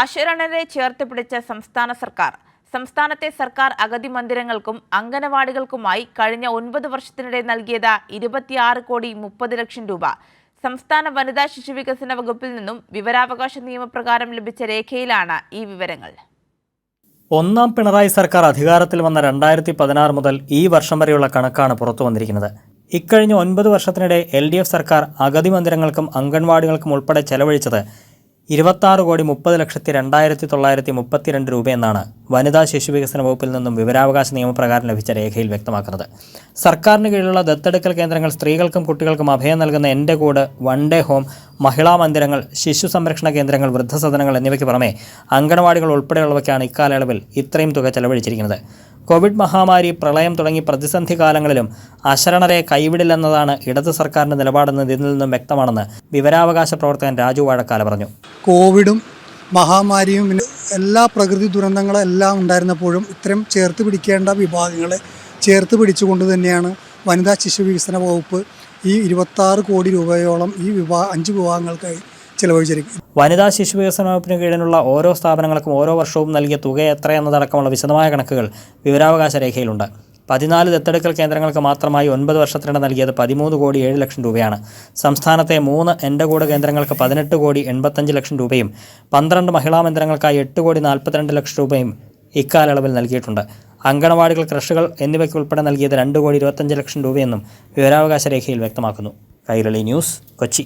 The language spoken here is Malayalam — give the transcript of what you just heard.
അശരണരെ ചേർത്ത് പിടിച്ച സംസ്ഥാന സർക്കാർ. സംസ്ഥാനത്തെ സർക്കാർ അഗതി മന്ദിരങ്ങൾക്കും അംഗനവാടികൾക്കുമായി കഴിഞ്ഞ ഒൻപത് വർഷത്തിനിടെ നൽകിയത് ഇരുപത്തിയാറ് കോടി മുപ്പത് ലക്ഷം രൂപ. സംസ്ഥാന വനിതാ ശിശു വികസന വകുപ്പിൽ നിന്നും വിവരാവകാശ നിയമപ്രകാരം ലഭിച്ച രേഖയിലാണ് ഈ വിവരങ്ങൾ. ഒന്നാം പിണറായി സർക്കാർ അധികാരത്തിൽ വന്ന രണ്ടായിരത്തി പതിനാറ് മുതൽ ഈ വർഷം വരെയുള്ള കണക്കാണ് പുറത്തു വന്നിരിക്കുന്നത്. ഇക്കഴിഞ്ഞ ഒൻപത് വർഷത്തിനിടെ എൽ ഡി എഫ് സർക്കാർ അഗതി മന്ദിരങ്ങൾക്കും അംഗൻവാടികൾക്കും ഉൾപ്പെടെ ചെലവഴിച്ചത് ഇരുപത്താറ് കോടി മുപ്പത് ലക്ഷത്തി രണ്ടായിരത്തി തൊള്ളായിരത്തി മുപ്പത്തിരണ്ട് രൂപയെന്നാണ് വനിതാ ശിശു വികസന വകുപ്പിൽ നിന്നും വിവരാവകാശ നിയമപ്രകാരം ലഭിച്ച രേഖയിൽ വ്യക്തമാക്കുന്നത്. സർക്കാരിന് കീഴിലുള്ള ദത്തെടുക്കൽ കേന്ദ്രങ്ങൾ സ്ത്രീകൾക്കും കുട്ടികൾക്കും അഭയം നൽകുന്ന എന്റെ കൂട് വൺ ഡേ ഹോം മഹിളാ മന്ദിരങ്ങൾ ശിശു സംരക്ഷണ കേന്ദ്രങ്ങൾ വൃദ്ധസദനങ്ങൾ എന്നിവയ്ക്ക് പുറമെ അങ്കണവാടികൾ ഉൾപ്പെടെയുള്ളവയ്ക്കാണ് ഇക്കാലയളവിൽ ഇത്രയും തുക ചെലവഴിച്ചിരിക്കുന്നത്. കോവിഡ് മഹാമാരി പ്രളയം തുടങ്ങി പ്രതിസന്ധി കാലങ്ങളിലും അശരണരെ കൈവിടില്ലെന്നതാണ് ഇടതു സർക്കാരിന്റെ നിലപാടെന്ന് ഇതിൽ നിന്നും വ്യക്തമാണെന്ന് വിവരാവകാശ പ്രവർത്തകൻ രാജു വാഴക്കാല പറഞ്ഞു. കോവിഡും മഹാമാരിയും എല്ലാ പ്രകൃതി ദുരന്തങ്ങളും എല്ലാം ഉണ്ടായിരുന്നപ്പോഴും ഇത്തരം ചേർത്ത് പിടിക്കേണ്ട വിഭാഗങ്ങളെ ചേർത്ത് പിടിച്ചുകൊണ്ട് തന്നെയാണ് വനിതാ ശിശു വികസന വകുപ്പ് ഈ ഇരുപത്താറ് കോടി രൂപയോളം ഈ വിഭാ അഞ്ച് വിഭാഗങ്ങൾക്കായി ചിലവഴിച്ചിരിക്കും വനിതാ ശിശു വികസന വകുപ്പിന് കീഴിലുള്ള ഓരോ സ്ഥാപനങ്ങൾക്കും ഓരോ വർഷവും നൽകിയ തുക എത്രയെന്നതടക്കമുള്ള വിശദമായ കണക്കുകൾ വിവരാവകാശ രേഖയിലുണ്ട്. പതിനാല് ദത്തെടുക്കൽ കേന്ദ്രങ്ങൾക്ക് മാത്രമായി ഒൻപത് വർഷത്തിനിടെ നൽകിയത് പതിമൂന്ന് കോടി ഏഴ് ലക്ഷം രൂപയാണ്. സംസ്ഥാനത്തെ മൂന്ന് എന്റെ കൂട് കേന്ദ്രങ്ങൾക്ക് പതിനെട്ട് കോടി എൺപത്തഞ്ച് ലക്ഷം രൂപയും പന്ത്രണ്ട് മഹിളാ മന്ദിരങ്ങൾക്കായി എട്ട് കോടി നാൽപ്പത്തിരണ്ട് ലക്ഷം രൂപയും ഇക്കാലയളവിൽ നൽകിയിട്ടുണ്ട്. അങ്കണവാടികൾ ക്രഷുകൾ എന്നിവയ്ക്ക് ഉൾപ്പെടെ നൽകിയത് രണ്ട് കോടി ഇരുപത്തഞ്ച് ലക്ഷം രൂപയെന്നും വിവരാവകാശ രേഖയിൽ വ്യക്തമാക്കുന്നു. കൈരളി ന്യൂസ് കൊച്ചി.